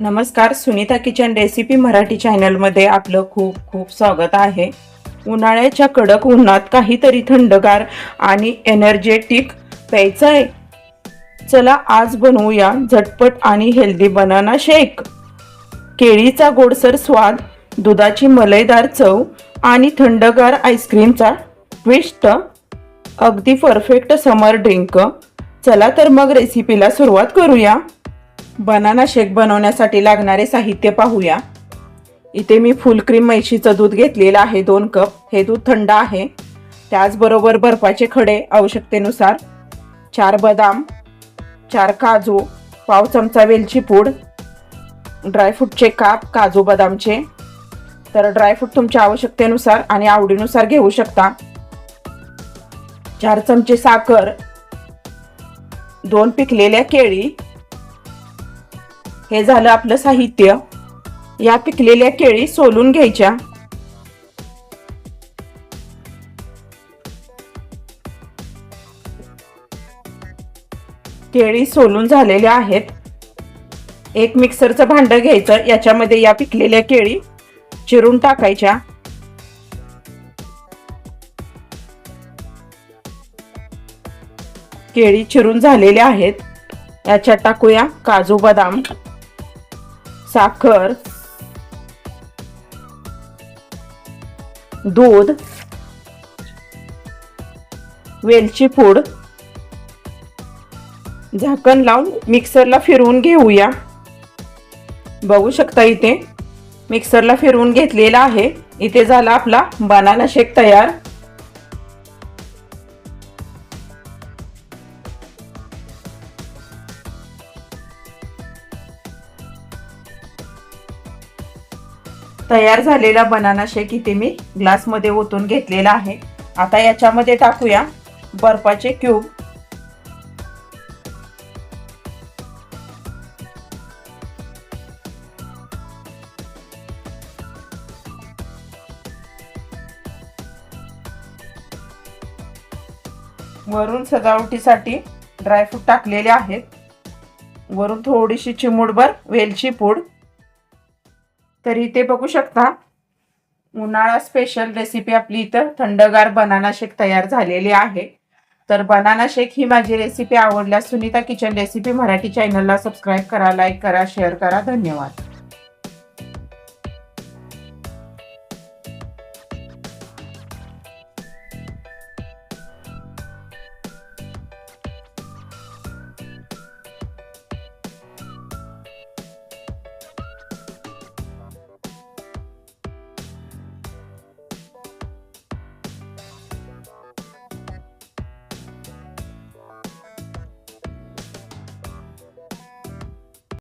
नमस्कार Sunita kitchen recipe Marathi चॅनलमध्ये आपलं खूप खूप स्वागत आहे. उन्हाळ्याच्या कडक उन्हात काहीतरी थंडगार आणि एनर्जेटिक प्यायचं आहे. चला आज बनवूया झटपट आणि हेल्दी बनाना शेक केळीचा गोडसर स्वाद दुधाची मलईदार चव आणि थंडगार आईस्क्रीमचा ट्विस्ट अगदी परफेक्ट समर ड्रिंक चला तर मग रेसिपीला सुरुवात करूया. बनाना शेक बनवण्यासाठी लागणारे साहित्य पाहूया. इथे मी फुल क्रीम म्हैशीचं दूध घेतलेलं आहे दोन कप. हे दूध थंड आहे. त्याचबरोबर बर्फाचे खडे आवश्यकतेनुसार चार बदाम चार काजू पाव चमचा वेलची पूड ड्रायफ्रूटचे काप काजू बदामचे. तर ड्रायफ्रूट तुमच्या आवश्यकतेनुसार आणि आवडीनुसार घेऊ शकता. चार चमचे साखर दोन पिकलेल्या केळी हे झालं आपलं साहित्य. या पिकलेल्या केळी सोलून घ्यायच्या. केळी सोलून झालेल्या आहेत. एक मिक्सरचं भांड घ्यायचं याच्यामध्ये या पिकलेल्या केळी चिरून टाकायच्या. केळी चिरून झालेल्या आहेत. याच्यात टाकूया काजू बदाम. साखर दूध वेलची पूड झाकण लावून मिक्सरला फिरवून घेऊया. बघू शकता इथे मिक्सरला फिरवून घेतलेला आहे. इथे झाला आपला बनाना शेक तयार. तयार झालेला बनाना शेक इथे मी ग्लासमध्ये ओतून घेतलेला आहे. आता याच्यामध्ये टाकूया बर्फाचे क्यूब. वरून सजावटीसाठी ड्रायफ्रूट टाकलेले आहेत. वरून थोडीशी चिमूटभर वेलची पूड. तर इथे बघू शकता. उन्हाळा स्पेशल रेसिपी आपली इथं थंडगार बनाना शेक तयार झालेली आहे. तर बनाना शेक ही माझी रेसिपी आवडल्यास सुनीता किचन रेसिपी मराठी चॅनलला सबस्क्राईब करा लाईक करा शेअर करा. धन्यवाद.